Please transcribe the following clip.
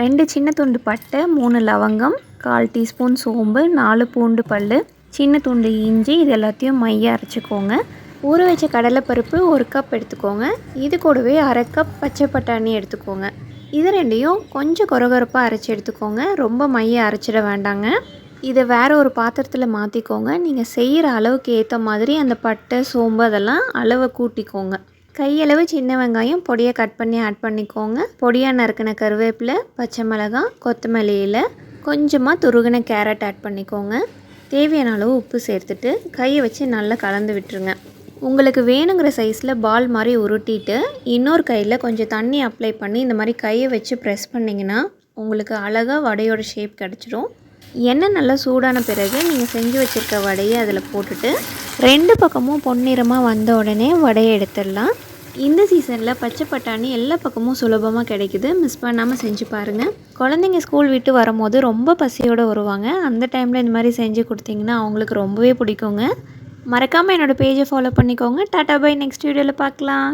ரெண்டு சின்ன துண்டு பட்டை மூணு லவங்கம் கால் டீஸ்பூன் சோம்பு நாலு பூண்டு பல் சின்ன துண்டு இஞ்சி இது எல்லாத்தையும் மைய அரைச்சிக்கோங்க. ஊற வச்ச கடலைப்பருப்பு ஒரு கப் எடுத்துக்கோங்க. இது கூடவே அரை கப் பச்சை பட்டாணி எடுத்துக்கோங்க. இது ரெண்டையும் கொஞ்சம் கொரகொரப்பாக அரைச்சி எடுத்துக்கோங்க. ரொம்ப மைய அரைச்சிட வேண்டாங்க. இதை வேறு ஒரு பாத்திரத்தில் மாற்றிக்கோங்க நீங்கள் செய்கிற அளவுக்கு ஏற்ற மாதிரி அந்த பட்டை சோம்பு அதெல்லாம் அளவை கூட்டிக்கோங்க. கையளவு சின்ன வெங்காயம் பொடியை கட் பண்ணி ஆட் பண்ணிக்கோங்க. பொடியாக நறுக்கின கருவேப்பிலை பச்சை மிளகாய் கொத்தமல்லி இலை கொஞ்சமாக துருகின கேரட் ஆட் பண்ணிக்கோங்க. தேவையான அளவு உப்பு சேர்த்துட்டு கையை வச்சு நல்லா கலந்து விட்டுருங்க. உங்களுக்கு வேணுங்கிற சைஸில் பால் மாதிரி உருட்டிட்டு இன்னொரு கையில் கொஞ்சம் தண்ணி அப்ளை பண்ணி இந்த மாதிரி கையை வச்சு ப்ரெஸ் பண்ணிங்கன்னா உங்களுக்கு அழகாக வடையோட ஷேப் கிடச்சிரும். எண்ணெய் நல்லா சூடான பிறகு நீங்கள் செஞ்சு வச்சுருக்க வடையை அதில் போட்டுட்டு ரெண்டு பக்கமும் பொன்னிறமாக வந்த உடனே வடையை எடுத்துடலாம். இந்த சீசனில் பச்சை பட்டாணி எல்லா பக்கமும் சுலபமாக கிடைக்குது. மிஸ் பண்ணாமல் செஞ்சு பாருங்கள் குழந்தைங்க ஸ்கூல் விட்டு வரும்போது ரொம்ப பசியோடு வருவாங்க. அந்த டைமில் இந்த மாதிரி செஞ்சு கொடுத்தீங்கன்னா அவங்களுக்கு ரொம்பவே பிடிக்குங்க. மறக்காமல் என்னோடய பேஜை ஃபாலோ பண்ணிக்கோங்க. டாட்டா பை நெக்ஸ்ட் வீடியோவில் பார்க்கலாம்.